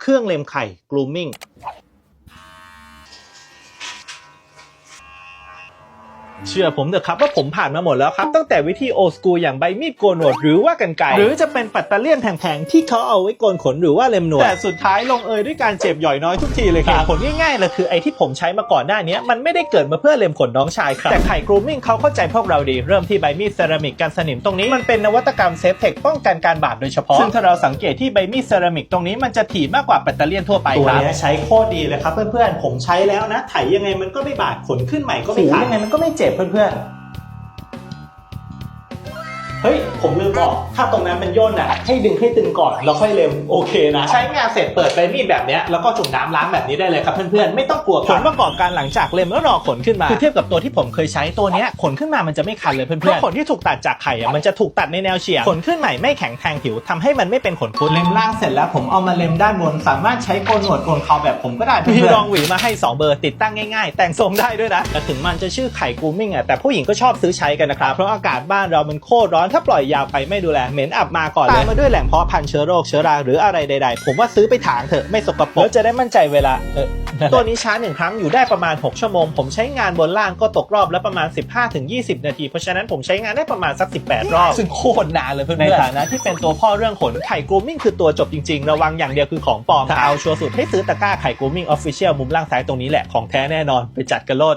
เครื่องเล็มไข่ grooming เชื่อผมเถอะครับว่าผมผ่านมาหมดแล้วครับ ตั้งแต่วิธีโอสกูอย่างใบมีดโกนหนวดหรือว่ากันไกรหรือจะเป็นปัตเตอร์เลียนแผงๆที่เขาเอาไว้โกนขนหรือว่าเล็มหนวดแต่สุดท้ายลงเอยด้วยการเจ็บหย่อยน้อยทุกทีเลยครับผลง่ายๆเลยคือไอ้ที่ผมใช้มาก่อนหน้านี้มันไม่ได้เกิดมาเพื่อเล็มขนน้องชายครับแต่ไข่ grooming เขาเข้าใจพวกเราดีเริ่มที่ใบมีดเซรามิกกันสนิมตรงนี้มันเป็นนวัตกรรมเซฟเทคป้องกันการบาดโดยเฉพาะซึ่งถ้าเราสังเกตที่ใบมีดเซรามิกตรงนี้มันจะถี่มากกว่าแบตเตอรี่ยนทั่วไปครับตัวนี้ใช้โคตรดีเลยครับเพื่อนๆผมใช้แล้วนะไถยังไงมันก็ไม่บาดขนขึ้นใหม่ก็ไม่ขาดยังไงมันก็ไม่เจ็บเพื่อนๆ เฮ้ย ผมลืมบอก ถ้าตรงนั้นมันย่นอะ ให้ดึงให้ตึงก่อน แล้วค่อยเล็มโอเคนะ ใช้งานเสร็จเปิดใบมีดแบบเนี้ย แล้วก็จุ่มน้ำล้างแบบนี้ได้เลยครับเพื่อนๆ ไม่ต้องกลัวผลประกอบการหลังจากเล็มแล้วรอขนขึ้นมา คือเทียบกับตัวที่ผมเคยใช้ตัวเนี้ยขนขึ้นมามันจะไม่คันเลยเพื่อนๆเพราะขนที่ถูกตัดจากไข่อะมันจะถูกตัดในแนวเฉียงขนขึ้นใหม่ไม่แข็งแทงผิวทำให้มันไม่เป็นขนคุดเล็มล่างเสร็จแล้วผมเอามาเล็มด้านบน สามารถใช้โกนหนวดโกนเขาแบบผมก็ได้มีรองหวีมาให้ 2 เบอร์ติดตั้งง่ายๆ แต่งทรงได้ด้วยนะแต่ถึงมันจะชื่อไข่กูมิ่งอะแต่ผู้หญิงก็ชอบซื้อใช้กันนะครับเพราะอากาศบ้านเรามันโคตรร้อนถ้าปล่อยยาวไปไม่ดูแลเหม็นอับมาก่อนเลยตามมาด้วยแหล่งเพาะพันธุ์เชื้อโรคเชื้อราหรืออะไรใดๆ ผมว่าซื้อไปถางเถอะไม่สกปรกแล้วจะได้มั่นใจเวลาเออตัวนี้ชาร์จหนึ่งครั้งอยู่ได้ประมาณ 6 ชั่วโมง ผมใช้งานบนล่างก็ตกรอบละประมาณ 15-20 นาที เพราะฉะนั้นผมใช้งานได้ประมาณสัก 18 รอบ ซึ่งโคตรนานเลยเพื่อนๆในฐานะที่เป็นตัวพ่อเรื่องขนไข่กรูมมิ่งคือตัวจบจริงๆ ระวังอย่างเดียวคือของปลอมถ้าเอาชัวร์สุดให้ซื้อตะกร้าไข่กรูมมิ่งออฟฟิเชียลมุมล่างซ้ายตรงนี้แหละของแท้แน่นอนไปจัดกันโลด